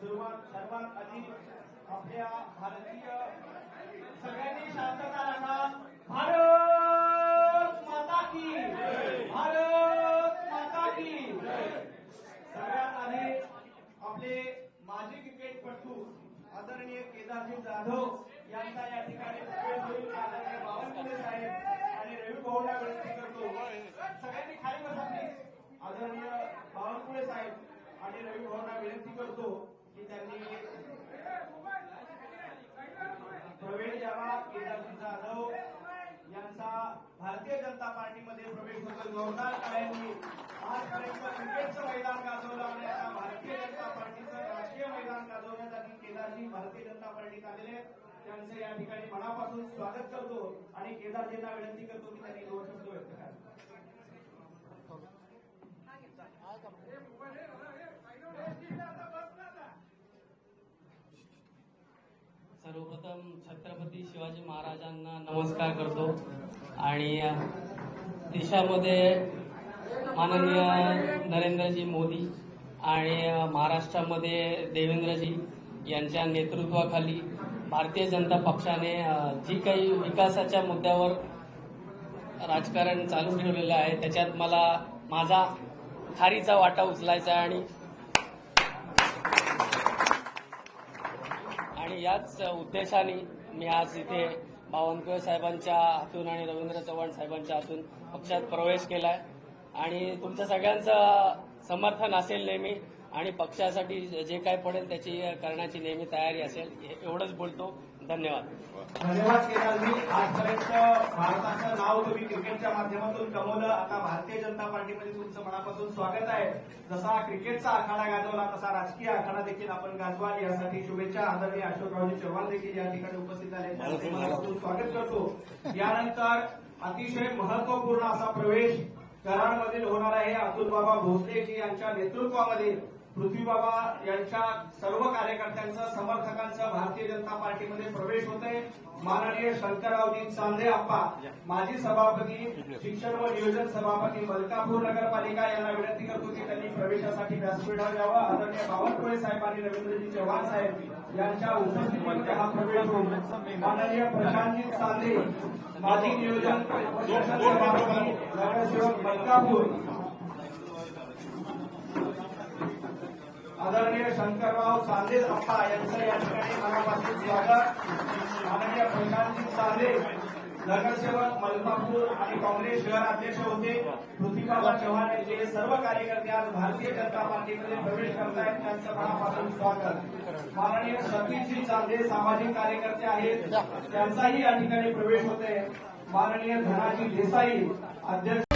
सुरुवात सर्वात अधिक आपल्या भारतीय सगळ्यांनी शांतता राखा भारत माता की भारत माता की. सगळ्यात आधी आपले माजी क्रिकेटपटू आदरणीय केदारजी जाधव यांचा या ठिकाणी आदरणीय बावनकुळे साहेब आणि रवी भाऊंना विनंती करतो. सगळ्यांनी खाली बसा आदरणीय बावनकुळे साहेब आणि रवी भाऊंना विनंती करतो. की त्यांनी प्रवेश द्यावा केदारजी जाधव यांचा भारतीय जनता पार्टीमध्ये प्रवेश होतो जोरदार टाळ्यांनी आजपर्यंत क्रिकेटचं मैदान गाजवलं आणि आता भारतीय जनता पार्टीचं राजकीय मैदान गाजवण्यासाठी केदारजी भारतीय जनता पार्टीत आलेले आहेत. त्यांचं या ठिकाणी मनापासून स्वागत करतो आणि केदारजींना विनंती करतो की त्यांनी दोन शब्द व्यक्त करा सर्वप्रथम छत्रपती शिवाजी महाराजांना नमस्कार करतो. आणि देशामध्ये माननीय नरेंद्रजी मोदी आणि महाराष्ट्रामध्ये देवेंद्रजी यांच्या नेतृत्वाखाली भारतीय जनता पक्षाने जी काही विकासाच्या मुद्द्यावर राजकारण चालू ठेवलेलं आहे त्याच्यात मला माझा खारीचा वाटा उचलायचा आणि आणि याच उद्देशाने मी आज इथे बावनकुळे साहेबांच्या हातून आणि रवींद्र चव्हाण साहेबांच्या हातून पक्षात प्रवेश केलाय. आणि तुमच्या सगळ्यांचं समर्थन असेल नेहमी. आणि पक्षासाठी जे काय पडेल त्याची करण्याची नेहमी तयारी असेल हे- एवढंच बोलतो. धन्यवाद. धन्यवाद केदारजी आजपर्यंत भारताचं नाव तुम्ही क्रिकेटच्या माध्यमातून कमवलं. आता भारतीय जनता पार्टीमध्ये तुमचं मनापासून स्वागत आहे. जसा क्रिकेटचा आखाडा गाजवला तसा राजकीय आखाडा देखील आपण गाजवाल. यासाठी शुभेच्छा आदरणीय अशोकरावजी चव्हाण देखील या ठिकाणी उपस्थित झाले. मनापासून स्वागत करतो. यानंतर अतिशय महत्त्वपूर्ण असा प्रवेश कराडमधील होणार आहे. अतुल बाबा भोसलेजी यांच्या नेतृत्वामध्ये पृथ्वीबाबा यांच्या सर्व कार्यकर्त्यांचा समर्थकांचा भारतीय जनता पार्टीमध्ये प्रवेश होते माननीय शंकररावजी चांदे आप्पा माजी सभापती शिक्षण व नियोजन सभापती मलकापूर नगरपालिका यांना विनंती करतो की त्यांनी प्रवेशासाठी व्यासपीठावर यावं आदरणीय बावनकुळे साहेब आणि रवींद्रजी चव्हाण साहेब यांच्या उपस्थितीमध्ये हा प्रवेश होऊन माननीय प्रशांतजी चांदे माजी नियोजन सभापती नगरसेवक मलकापूर आदरणीय शंकरराव चांदे अप्पा यांचं या ठिकाणी मनापासून स्वागत. माननीय प्रशांतजी चांदे नगरसेवक मलकापूर आणि काँग्रेस शहर अध्यक्ष होते. पृथ्वीबाबा चव्हाण यांचे सर्व कार्यकर्ते आज भारतीय जनता पार्टीमध्ये प्रवेश करतायत. त्यांचं मनापासून स्वागत. माननीय सतीशजी चांदे सामाजिक कार्यकर्ते आहेत. त्यांचाही या ठिकाणी प्रवेश होते माननीय धनाजी देसाई अध्यक्ष